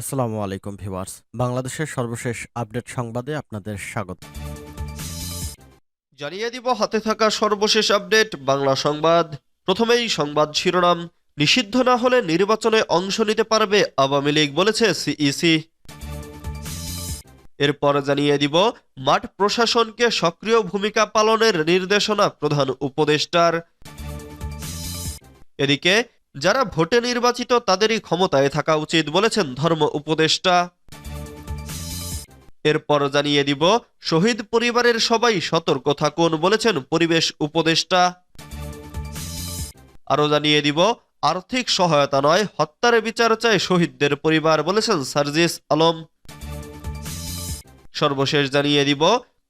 আসসালামু আলাইকুম ভিউয়ার্স। বাংলাদেশের সর্বশেষ আপডেট সংবাদে আপনাদের স্বাগত। জানিয়ে দিব, হাতে থাকা সর্বশেষ আপডেট, বাংলা সংবাদ। প্রথমেই সংবাদ শিরোনাম, নিষিদ্ধ না হলে নির্বাচনে অংশ নিতে পারবে আওয়ামী লীগ, বলেছে সিইসি। এরপর জানিয়ে দিব, মাঠ প্রশাসনকে সক্রিয় ভূমিকা পালনের নির্দেশনা প্রধান উপদেষ্টার। এদিকে যারা ভোটে নির্বাচিত, তাদেরই ক্ষমতায় থাকা উচিত বলেছেন ধর্ম উপদেষ্টা। এরপর জানিয়ে দিব, শহীদ পরিবারের সবাই সতর্ক থাকুন বলেছেন পরিবেশ উপদেষ্টা। আরও জানিয়ে দিব, আর্থিক সহায়তা নয়, হত্যার বিচার চায় শহীদদের পরিবার বলেছেন সার্জিস আলম। সর্বশেষ জানিয়ে দিব,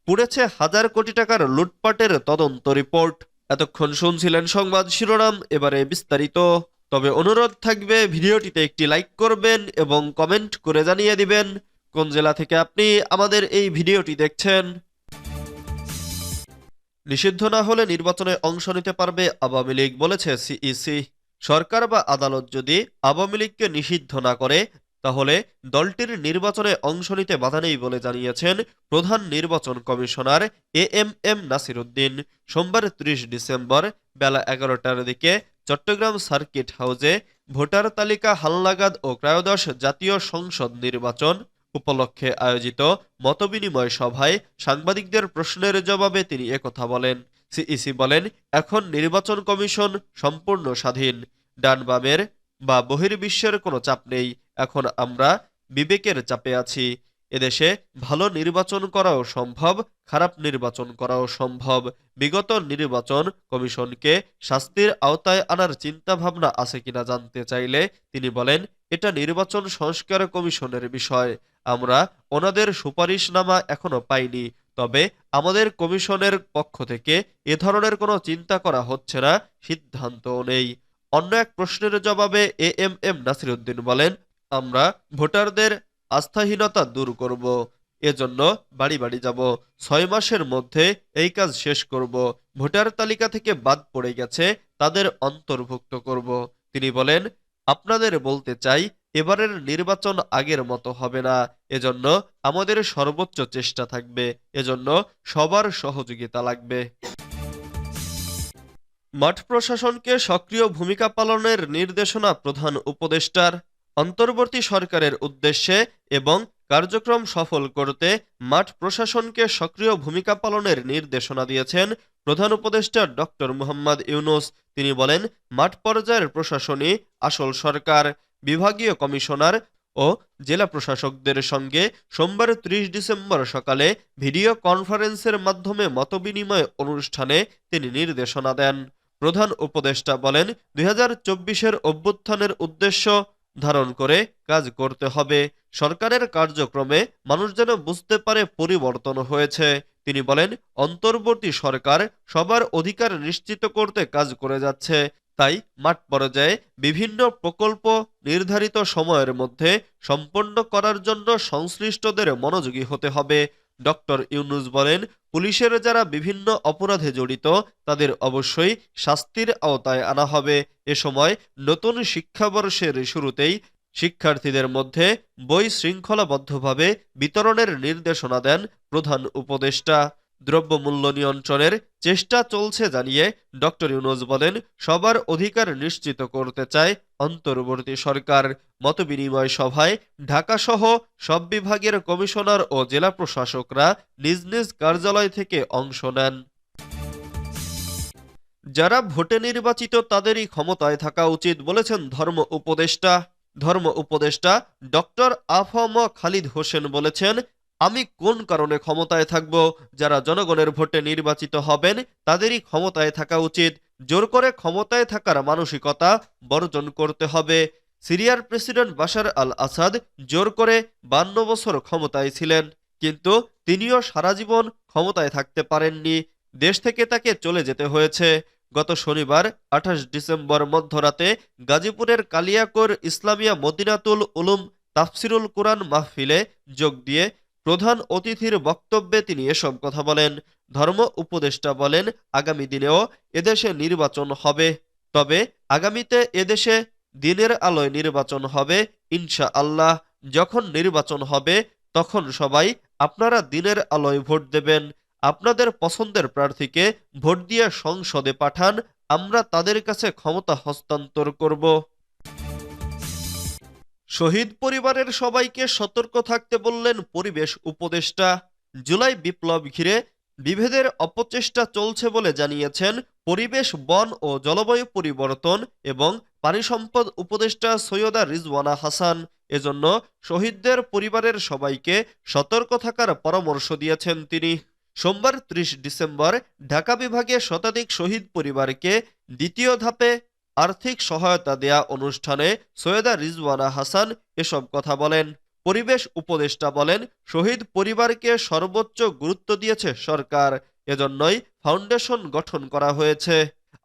পুড়েছে হাজার কোটি টাকার লুটপাটের তদন্ত রিপোর্ট। এতক্ষণ শুনছিলেন সংবাদ শিরোনাম, এবারে বিস্তারিত। তবে অনুরোধ থাকবে ভিডিওটিতে একটি লাইক করবেন এবং কমেন্ট করে জানিয়ে দিবেন কোন জেলা থেকে আপনি আমাদের এই ভিডিওটি দেখছেন। নিষিদ্ধ না হলে নির্বাচনে অংশ নিতে পারবে আওয়ামী লীগ বলেছে সিইসি। সরকার বা আদালত যদি আওয়ামী লীগকে নিষিদ্ধ না করে, তাহলে দলটির নির্বাচনে অংশ নিতে বাধা নেই বলে জানিয়েছেন প্রধান নির্বাচন commissioner A M M Nasir Uddin সোমবার ত্রিশ ডিসেম্বর বেলা এগারোটার দিকে চট্টগ্রাম সার্কিট হাউসে ভোটার তালিকা হালনাগাদ ও ত্রয়োদশ জাতীয় সংসদ নির্বাচন উপলক্ষে আয়োজিত মতবিনিময় সভায় সাংবাদিকদের প্রশ্নের জবাবে তিনি একথা বলেন। সিইসি বলেন, এখন নির্বাচন কমিশন সম্পূর্ণ স্বাধীন। ডান বামের বা বহির্বিশ্বের কোনো চাপ নেই। এখন আমরা বিবেকের চাপে আছি। এদেশে ভালো নির্বাচন করাও সম্ভব, খারাপ নির্বাচন করাও সম্ভব। বিগত নির্বাচন কমিশনকে শাস্তির আওতায় আনার চিন্তাভাবনা আছে কিনা জানতে চাইলে তিনি বলেন, এটা নির্বাচন সংস্কার কমিশনের বিষয়। আমরা ওনাদের সুপারিশনামা এখনও পাইনি। তবে আমাদের কমিশনের পক্ষ থেকে এ ধরনের কোনো চিন্তা করা হচ্ছে না, সিদ্ধান্তও নেই। অন্য এক প্রশ্নের জবাবে এ এম এম নাসিরুদ্দিন বলেন, আমরা ভোটারদের আস্থাহীনতা দূর করব। এজন্য বাড়ি বাড়ি যাব। ছয় মাসের মধ্যে এই কাজ শেষ করব। ভোটার তালিকা থেকে বাদ পড়ে গেছে, তাদের অন্তর্ভুক্ত করব। তিনি বলেন, আপনাদের বলতে চাই, এবারের নির্বাচন আগের মতো হবে না। এজন্য আমাদের সর্বোচ্চ চেষ্টা থাকবে। এজন্য সবার সহযোগিতা লাগবে। মাঠ প্রশাসনকে সক্রিয় ভূমিকা পালনের নির্দেশনা প্রধান উপদেষ্টার অন্তর্বর্তী সরকারের উদ্দেশ্যে এবং কার্যক্রম সফল করতে মাঠ প্রশাসনকে সক্রিয় ভূমিকা পালনের নির্দেশনা দিয়েছেন প্রধান উপদেষ্টা ডক্টর মুহাম্মদ ইউনুস। তিনি বলেন, মাঠ পর্যায়ের প্রশাসনই আসল সরকার। বিভাগীয় কমিশনার ও জেলা প্রশাসকদের সঙ্গে সোমবার ত্রিশ ডিসেম্বর সকালে ভিডিও কনফারেন্সের মাধ্যমে মতবিনিময় অনুষ্ঠানে তিনি নির্দেশনা দেন। প্রধান উপদেষ্টা বলেন, দুই হাজার চব্বিশের অভ্যুত্থানের উদ্দেশ্য ধারণ করে কাজ করতে হবে। সরকারের কার্যক্রমে মানুষ যেন বুঝতে পারে পরিবর্তন হয়েছে। তিনি বলেন, অন্তর্বর্তী সরকার সবার অধিকার নিশ্চিত করতে কাজ করে যাচ্ছে। তাই মাঠ পর্যায়ে বিভিন্ন প্রকল্প নির্ধারিত সময়ের মধ্যে সম্পন্ন করার জন্য সংশ্লিষ্টদের মনোযোগী হতে হবে। ডক্টর ইউনুস বলেন, পুলিশের যারা বিভিন্ন অপরাধে জড়িত, তাদের অবশ্যই শাস্তির আওতায় আনা হবে। এ সময় নতুন শিক্ষাবর্ষের শুরুতেই শিক্ষার্থীদের মধ্যে বই শৃঙ্খলাবদ্ধভাবে বিতরণের নির্দেশনা দেন প্রধান উপদেষ্টা। দ্রব্যমূল্য নিয়ন্ত্রণের চেষ্টা চলছে জানিয়ে ডক্টর ইউনুস বলেন, সবার অধিকার নিশ্চিত করতে চায় অন্তর্বর্তী সরকার। মতবিনিময় সভায় ঢাকাসহ সব বিভাগের কমিশনার ও জেলা প্রশাসকরা নিজ নিজ কার্যালয় থেকে অংশ নেন। যারা ভোটে নির্বাচিত তাদেরই ক্ষমতায় থাকা উচিত বলেছেন ধর্ম উপদেষ্টা। ধর্ম উপদেষ্টা ডক্টর আফম খালিদ হোসেন বলেছেন আমি কোন কারণে ক্ষমতায় থাকব? যারা জনগণের ভোটে নির্বাচিত হবেন, তাদেরই ক্ষমতায় থাকা উচিত। জোর করে ক্ষমতায় থাকার মানসিকতা বর্জন করতে হবে। সিরিয়ার প্রেসিডেন্ট বাশার আল আসাদ জোর করে বান্ন বছর ক্ষমতায় ছিলেন, কিন্তু তিনিও সারা জীবন ক্ষমতায় থাকতে পারেননি। দেশ থেকে তাকে চলে যেতে হয়েছে। গত শনিবার, আঠাশ ডিসেম্বর মধ্যরাতে গাজীপুরের কালিয়াকোর ইসলামিয়া মদিনাতুল উলুম তাফসিরুল কোরআন মাহফিলে যোগ দিয়ে প্রধান অতিথির বক্তব্যে তিনি এসব কথা বলেন। ধর্ম উপদেষ্টা বলেন, আগামী দিনেও এদেশে নির্বাচন হবে। তবে আগামীতে এদেশে দিনের আলোয় নির্বাচন হবে ইনশা আল্লাহ যখন নির্বাচন হবে, তখন সবাই আপনারা দিনের আলোয় ভোট দেবেন। আপনাদের পছন্দের প্রার্থীকে ভোট দিয়ে সংসদে পাঠান, আমরা তাদের কাছে ক্ষমতা হস্তান্তর করব। শহীদ পরিবারের সবাইকে সতর্ক থাকতে বললেন পরিবেশ উপদেষ্টা। জুলাই বিপ্লব ঘিরে বিভেদের অপচেষ্টা চলছে বলে জানিয়েছেন পরিবেশ, বন ও জলবায়ু পরিবর্তন এবং পানি সম্পদ উপদেষ্টা সৈয়দা রিজওয়ানা হাসান। এজন্য শহীদদের পরিবারের সবাইকে সতর্ক থাকার পরামর্শ দিয়েছেন তিনি। সোমবার ত্রিশ ডিসেম্বর ঢাকা বিভাগে শতাধিক শহীদ পরিবারকে দ্বিতীয় ধাপে আর্থিক সহায়তা দেয়া অনুষ্ঠানে সৈয়দা রিজওয়ানা হাসান এসব কথা বলেন। পরিবেশ উপদেষ্টা বলেন, শহীদ পরিবারকে সর্বোচ্চ গুরুত্ব দিয়েছে সরকার। এজন্যই ফাউন্ডেশন গঠন করা হয়েছে।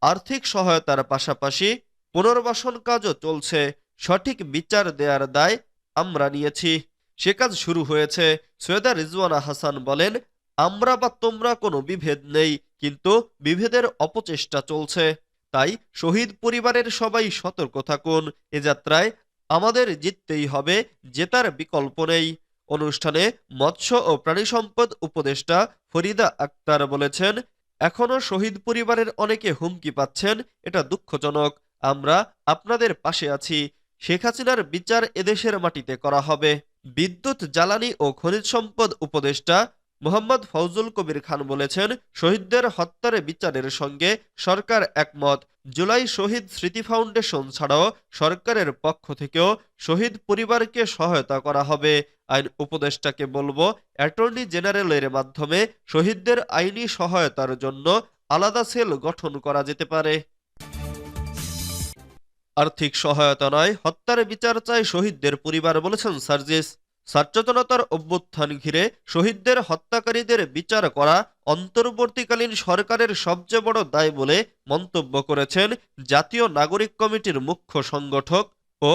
আর্থিক সহায়তার পাশাপাশি পুনর্বাসন কাজও চলছে। সঠিক বিচার দেয়ার দায় আমরা নিয়েছি। সে কাজ শুরু হয়েছে। সৈয়দা রিজওয়ানা হাসান বলেন, আমরা বা তোমরা কোনো বিভেদ নেই, কিন্তু বিভেদের অপচেষ্টা চলছে। তাই শহীদ পরিবারের সবাই সতর্ক থাকুন। এ যাত্রায় আমাদের জিততেই হবে, জেতার বিকল্প নেই। অনুষ্ঠানে মৎস্য ও প্রাণী সম্পদ উপদেষ্টা ফরিদা আক্তার বলেছেন এখনও শহীদ পরিবারের অনেকে হুমকি পাচ্ছেন, এটা দুঃখজনক। আমরা আপনাদের পাশে আছি। শেখ হাসিনার বিচার এদেশের মাটিতে করা হবে। বিদ্যুৎ, জ্বালানি ও খনিজ সম্পদ উপদেষ্টা মোহাম্মদ ফৌজুল কবির খান বলেছেন, শহীদদের হত্যার বিচারের সঙ্গে সরকার একমত। জুলাই শহীদ স্মৃতি ফাউন্ডেশন ছাড়াও সরকারের পক্ষ থেকেও শহীদ পরিবারকে সহায়তা করা হবে। আইন উপদেষ্টাকে বলব, অ্যাটর্নি জেনারেলের মাধ্যমে শহীদদের আইনি সহায়তার জন্য আলাদা সেল গঠন করা যেতে পারে। আর্থিক সহায়তা নয়, হত্যার বিচার চায় শহীদদের পরিবার বলেছেন সার্জিস। ছাত্রজনতার অভ্যুত্থান ঘিরে শহীদদের হত্যাকারীদের বিচার করা অন্তর্বর্তীকালীন সরকারের সবচেয়ে বড় দায় বলে মন্তব্য করেছেন জাতীয় নাগরিক কমিটির মুখ্য সংগঠক ও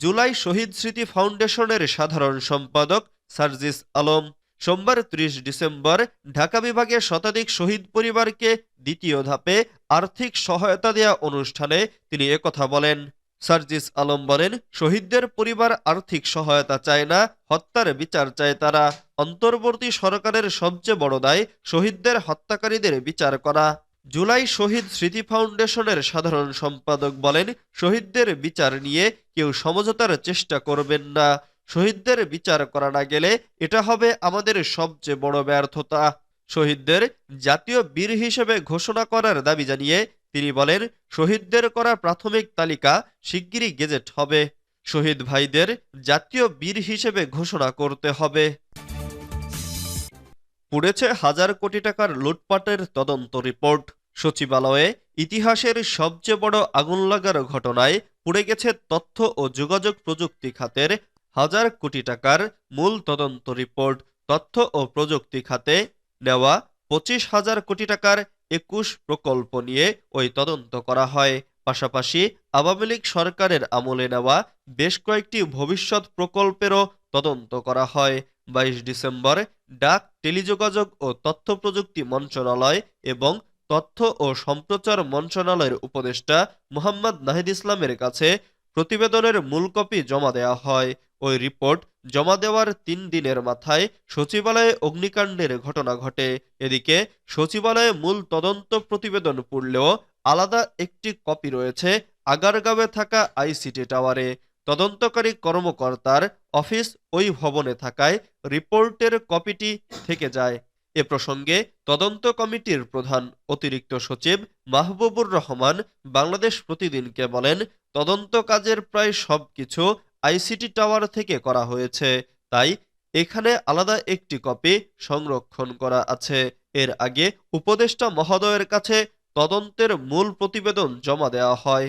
জুলাই শহীদ স্মৃতি ফাউন্ডেশনের সাধারণ সম্পাদক সার্জিস আলম। সোমবার ত্রিশ ডিসেম্বর ঢাকা বিভাগে শতাধিক শহীদ পরিবারকে দ্বিতীয় ধাপে আর্থিক সহায়তা দেয়া অনুষ্ঠানে তিনি একথা বলেন। সার্জিস আলম বলেন, শহীদদের পরিবার আর্থিক সহায়তা চায় না, হত্যার বিচার চায় তারা। অন্তর্বর্তী সরকারের সবচেয়ে বড় দায় শহীদদের হত্যাকারীদের বিচার করা। জুলাই শহীদ স্মৃতি ফাউন্ডেশনের সাধারণ সম্পাদক বলেন, শহীদদের বিচার নিয়ে কেউ সমঝোতার চেষ্টা করবেন না। শহীদদের বিচার করা না গেলে এটা হবে আমাদের সবচেয়ে বড় ব্যর্থতা। শহীদদের জাতীয় বীর হিসেবে ঘোষণা করার দাবি জানিয়ে তিনি বলেন, শহীদদের করা প্রাথমিক তালিকা শিগগিরই গেজেট হবে। শহীদ ভাইদের জাতীয় বীর হিসেবে ঘোষণা করতে হবে। পুড়েছে হাজার কোটি টাকার লুটপাটের তদন্ত রিপোর্ট। সচিবালয়ে ইতিহাসের সবচেয়ে বড় আগুন লাগার ঘটনায় পুড়ে গেছে তথ্য ও যোগাযোগ প্রযুক্তি খাতের হাজার কোটি টাকার মূল তদন্ত রিপোর্ট। তথ্য ও প্রযুক্তি খাতে নেওয়া পঁচিশ হাজার কোটি টাকার একুশ প্রকল্প নিয়ে ওই তদন্ত করা হয়। পাশাপাশি আওয়ামী লীগ সরকারের আমলে নেওয়া বেশ কয়েকটি ভবিষ্যৎ প্রকল্পেরও তদন্ত করা হয়। বাইশ ডিসেম্বর ডাক, টেলিযোগাযোগ ও তথ্য প্রযুক্তি মন্ত্রণালয় এবং তথ্য ও সম্প্রচার মন্ত্রণালয়ের উপদেষ্টা মোহাম্মদ নাহিদ ইসলামের কাছে প্রতিবেদনের মূল কপি জমা দেওয়া হয়। ওই রিপোর্ট জমা দেওয়ার তিন দিনের মাথায় সচিবালয়ে অগ্নিকাণ্ডের ঘটনা ঘটে। এদিকে সচিবালয়ে মূল তদন্ত প্রতিবেদন পড়লেও আলাদা একটি কপি রয়েছে আগারগাঁওয়ে থাকা আইসিটি টাওয়ারে। তদন্তকারী কর্মকর্তার অফিস ওই ভবনে থাকায় রিপোর্টের কপিটি থেকে যায়। এ প্রসঙ্গে তদন্ত কমিটির প্রধান অতিরিক্ত সচিব মাহবুবুর রহমান বাংলাদেশ প্রতিদিনকে বলেন, তদন্ত কাজের প্রায় সবকিছু আইসিটি টাওয়ার থেকে করা হয়েছে। তাই এখানে আলাদা একটি কপি সংরক্ষণ করা আছে। এর আগে উপদেষ্টা মহোদয়ের কাছে তদন্তের মূল প্রতিবেদন জমা দেওয়া হয়।